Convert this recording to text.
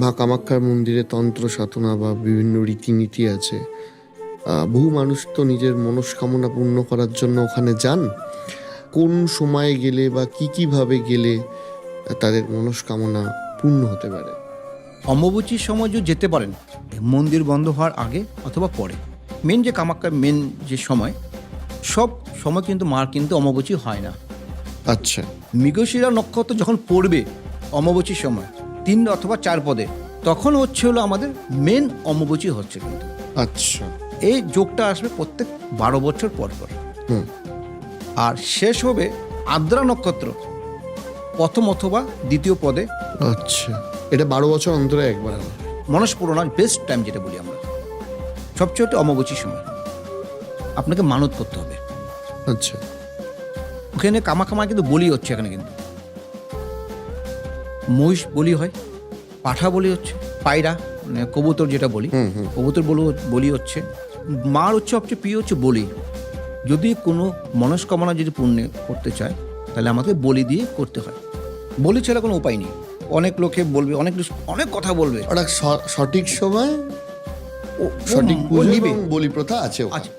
মা কামাখ্যার মন্দিরে তন্ত্র সাধনা বা বিভিন্ন রীতিনীতি আছে। বহু মানুষ তো নিজের মনস্কামনা পূর্ণ করার জন্য ওখানে যান। কোন সময়ে গেলে বা কি কীভাবে গেলে তাদের মনস্কামনা পূর্ণ হতে পারে? অম্বুবাচীর সময় যে যেতে পারেন মন্দির বন্ধ হওয়ার আগে অথবা পরে। মেন যে কামাক্কা মেন যে সময় সব সময় কিন্তু মার কিন্তু অমাবচী হয় না। আচ্ছা। মৃগশিরা নক্ষত্র যখন পড়বে অমাবচীর সময় তিন অথবা চার পদে। তখন হচ্ছে হলো আমাদের মেন অমাবচী হচ্ছে কিন্তু। আচ্ছা। এই যোগটা আসবে প্রত্যেক বারো বছর পর পর। হুম। আর শেষ হবে আদ্রা নক্ষত্র প্রথম অথবা দ্বিতীয় পদে। আচ্ছা। এটা বারো বছর অন্তরে একবার হয়। মনস্পুরণার বেস্ট টাইম যেটা বলি আমরা। সবচেয়ে অমাবচীর সময়। আপনাকে মানত করতে হবে। আচ্ছা। ওখানে কামা কামা কিন্তু বলি হচ্ছে এখানে কিন্তু। মহিষ বলি হয় পাঠা বলি হচ্ছে পায়রা মানে কবুতর যেটা বলি কবুতর বলি বলি হচ্ছে। মার হচ্ছে সবচেয়ে প্রিয় হচ্ছে বলি। যদি কোনো মনস্কামনা যদি পূর্ণ করতে চায় তাহলে আমাকে বলি দিয়ে করতে হয়। বলি ছাড়া কোনো উপায় নেই। অনেক লোকে বলবে অনেক অনেক কথা বলবে। সঠিক সময় সঠিক বলি প্রথা আছে। আছে।